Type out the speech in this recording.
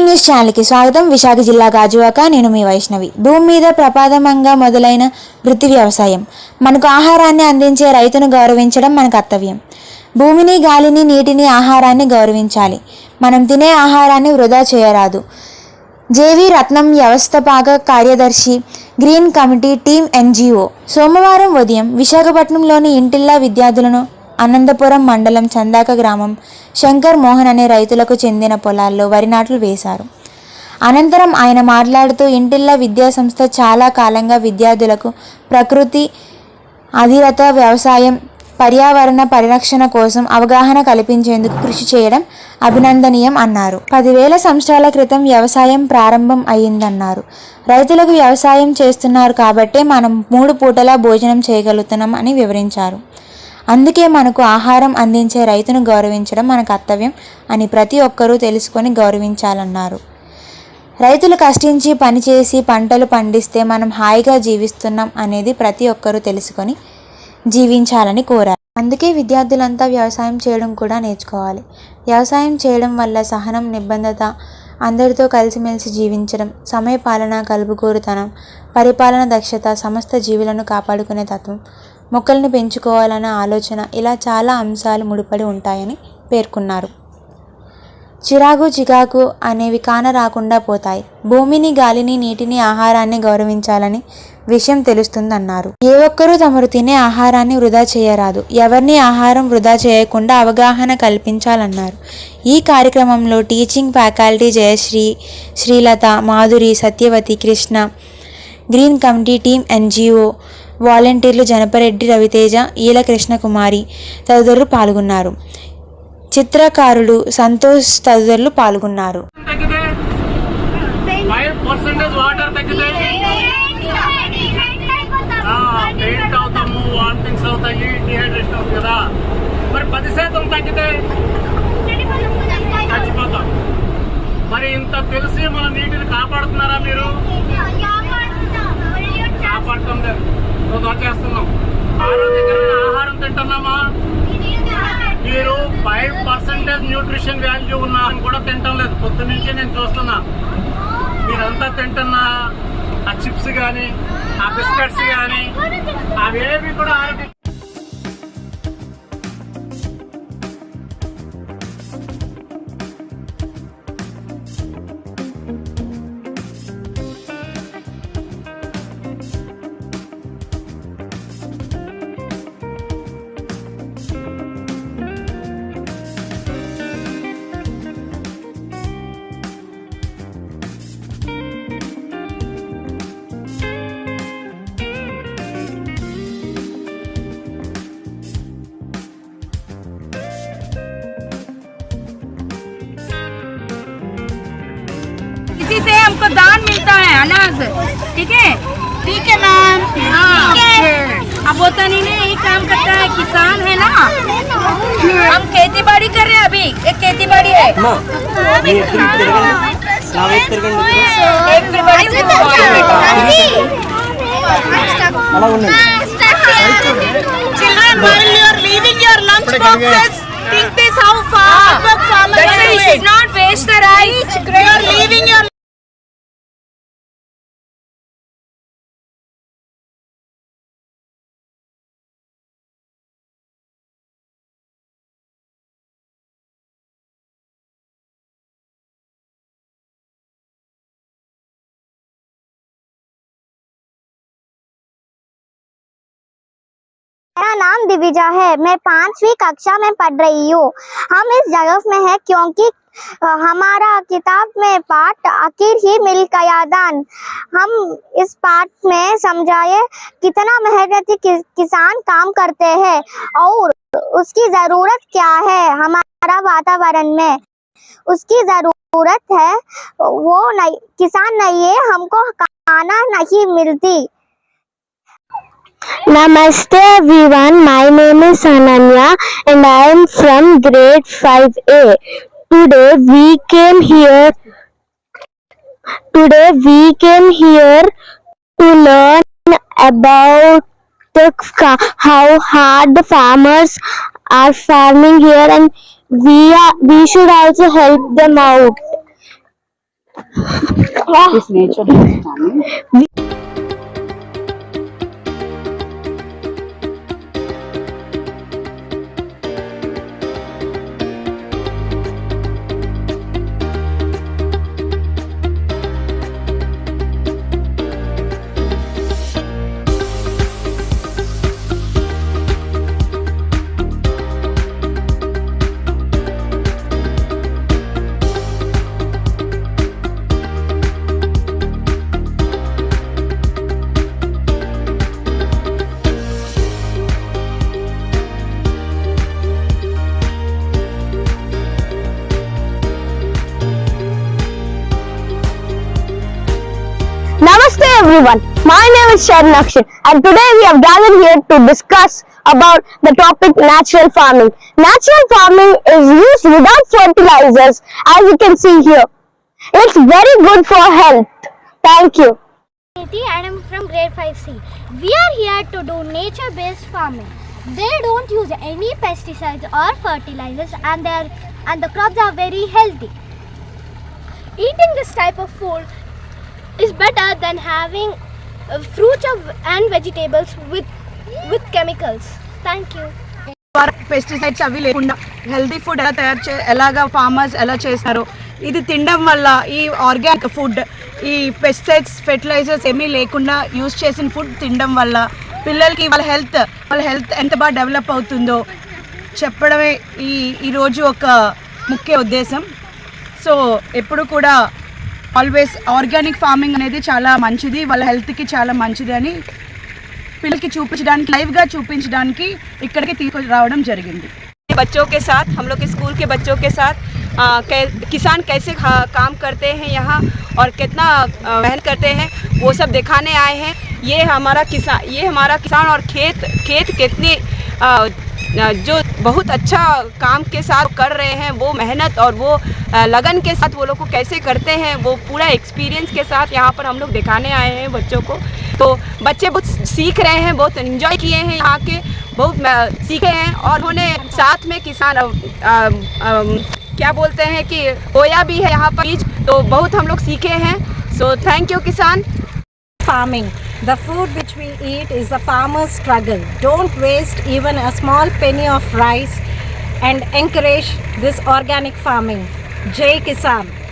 News ఛానల్కి స్వాగతం. విశాఖ జిల్లా గాజువాక. నేను మీ వైష్ణవి. భూమి మీద ప్రపాదమంగా మొదలైన వృత్తి వ్యవసాయం. మనకు ఆహారాన్ని అందించే రైతును గౌరవించడం మన కర్తవ్యం. భూమిని గాలిని నీటిని ఆహారాన్ని గౌరవించాలి. మనం తినే ఆహారాన్ని వృధా చేయరాదు. జేవి రత్నం వ్యవస్థాపక కార్యదర్శి గ్రీన్ కమిటీ టీం ఎన్జిఓ. సోమవారం ఉదయం విశాఖపట్నంలోని ఇంటిల్లా విద్యార్థులను అనంతపురం మండలం చందాక గ్రామం శంకర్ మోహన్ అనే రైతులకు చెందిన పొలాల్లో వరి నాట్లు వేశారు. అనంతరం ఆయన మాట్లాడుతూ ఇంటిల్లా విద్యాసంస్థ చాలా కాలంగా విద్యార్థులకు ప్రకృతి అధిరత వ్యవసాయం పర్యావరణ పరిరక్షణ కోసం అవగాహన కల్పించేందుకు కృషి చేయడం అభినందనీయం అన్నారు. పదివేల సంవత్సరాల క్రితం వ్యవసాయం ప్రారంభం అయ్యిందన్నారు. రైతులకు వ్యవసాయం చేస్తున్నారు కాబట్టే మనం మూడు పూటలా భోజనం చేయగలుగుతున్నాం అని వివరించారు. అందుకే మనకు ఆహారం అందించే రైతును గౌరవించడం మన కర్తవ్యం అని ప్రతి ఒక్కరూ తెలుసుకొని గౌరవించాలన్నారు. రైతులు కష్టించి పనిచేసి పంటలు పండిస్తే మనం హాయిగా జీవిస్తున్నాం అనేది ప్రతి ఒక్కరూ తెలుసుకొని జీవించాలని కోరారు. అందుకే విద్యార్థులంతా వ్యవసాయం చేయడం కూడా నేర్చుకోవాలి. వ్యవసాయం చేయడం వల్ల సహనం నిబద్ధత అందరితో కలిసిమెలిసి జీవించడం సమయపాలన కలుపుకూరుతనం పరిపాలన దక్షత సమస్త జీవులను కాపాడుకునే తత్వం మొక్కల్ని పెంచుకోవాలన్న ఆలోచన ఇలా చాలా అంశాలు ముడిపడి ఉంటాయని పేర్కొన్నారు. చిరాకు చికాకు అనేవి కాన రాకుండా పోతాయి. భూమిని గాలిని నీటిని ఆహారాన్ని గౌరవించాలని విషయం తెలుస్తుందన్నారు. ఏ ఒక్కరూ తమరు తినే ఆహారాన్ని వృధా చేయరాదు. ఎవరిని ఆహారం వృధా చేయకుండా అవగాహన కల్పించాలన్నారు. ఈ కార్యక్రమంలో teaching faculty Jayasri Srilatha Madhuri Satyavathi Krishna green committee team NGO వాలంటీర్లు జనపరెడ్డి రవితేజ ఈల కృష్ణకుమారి తదితరులు పాల్గొన్నారు. చిత్రకారులు సంతోష్ తదితరులు పాల్గొన్నారు. వాటర్ తగ్గితే చచ్చిపోతాం. మరి ఇంత తెలిసి మన నీటిని కాపాడుతున్నారా మీరు? కాపాడటం లేదు చేస్తున్నాం ఆరోగ్యకరమైన ఆహారం తింటున్నామా? మీరు ఫైవ్ పర్సెంటేజ్ న్యూట్రిషన్ వాల్యూ ఉన్నారని అని కూడా తింటం లేదు పొద్దు నుంచి నేను చూస్తున్నా. మీరంతా తింటున్న ఆ చిప్స్ కానీ ఆ బిస్కెట్స్ కానీ అవేవి కూడా ఆరోగ్య उसका दान मिलता है अनाज। ठीक है? ठीक है मैम। हाँ, अब होता नहीं यही काम करता है किसान है ना? हम खेती बाड़ी कर रहे हैं अभी। एक खेती बाड़ी है। मेरा नाम दिविजा है। मैं पांचवी कक्षा में पढ़ रही हूँ। हम इस जगह में है क्योंकि हमारा किताब में पाठ आखिर ही मिल गया दान। हम इस पाठ में समझाए कितना मेहनती कि, किसान काम करते हैं और उसकी ज़रूरत क्या है हमारा वातावरण में। उसकी ज़रूरत है वो नहीं किसान नहीं है हमको खाना नहीं मिलती। Namaste everyone, my name is Ananya and I am from grade 5A. Today we came here Today we came here to learn about the, how hard the farmers are farming here and we are we should also help them out. This nature everyone. My name is Sharon Akshay and today we have gathered here to discuss about the topic natural farming. Natural farming is used without fertilizers as you can see here. It's very good for health. Thank you. I'm from grade 5C. We are here to do nature based farming. They don't use any pesticides or fertilizers and and the crops are very healthy. Eating this type of food better than having uh, fruits of, and vegetables with with chemicals. Thank you. Pesticides అవి లేకుండా healthy food ఎలా తయారు చే ఎలాగా farmers ఎలా చేస్తారో ఇది తినడం వల్ల ఈ ఆర్గానిక్ ఫుడ్ ఈ పెస్టిసైడ్స్ ఫెర్టిలైజర్స్ ఏమీ లేకుండా యూస్ చేసిన ఫుడ్ తినడం వల్ల పిల్లలకి వాళ్ళ హెల్త్ వాళ్ళ హెల్త్ ఎంత బాగా డెవలప్ అవుతుందో చెప్పడమే ఈ ఈరోజు ఒక ముఖ్య ఉద్దేశం సో ఎప్పుడు కూడా ఆల్వేస్ ఆర్గానిక్ ఫార్మింగ్ అనేది చాలా మంచిది వాళ్ళ హెల్త్కి చాలా మంచిది అని పిల్లలకి చూపించడానికి లైవ్గా చూపించడానికి ఇక్కడికి తీసుకొని రావడం జరిగింది बच्चों के साथ हम लोग के स्कूल के बच्चों के साथ आ, कै, किसान कैसे खा- काम करते हैं यहाँ और कितना आ, मेहनत करते हैं वो सब दिखाने आए हैं ये हमारा किसान ये हमारा किसान और खेत खेत कितने आ, आ, जो बहुत अच्छा काम के साथ कर रहे हैं वो मेहनत और वो लगन के साथ वो लोग को कैसे करते हैं वो पूरा एक्सपीरियंस के साथ यहाँ पर हम लोग दिखाने आए हैं बच्चों को। तो बच्चे बहुत सीख रहे हैं बहुत इन्जॉय किए हैं यहाँ के बहुत सीखे हैं और उन्होंने साथ में किसान आ, आ, आ, क्या बोलते हैं कि बोया भी है यहाँ पर। बीज तो बहुत हम लोग सीखे हैं। सो थैंक यू किसान। Farming. The food which we eat is the farmer's struggle. Don't waste even a small penny of rice and encourage this organic farming. Jai Kisan.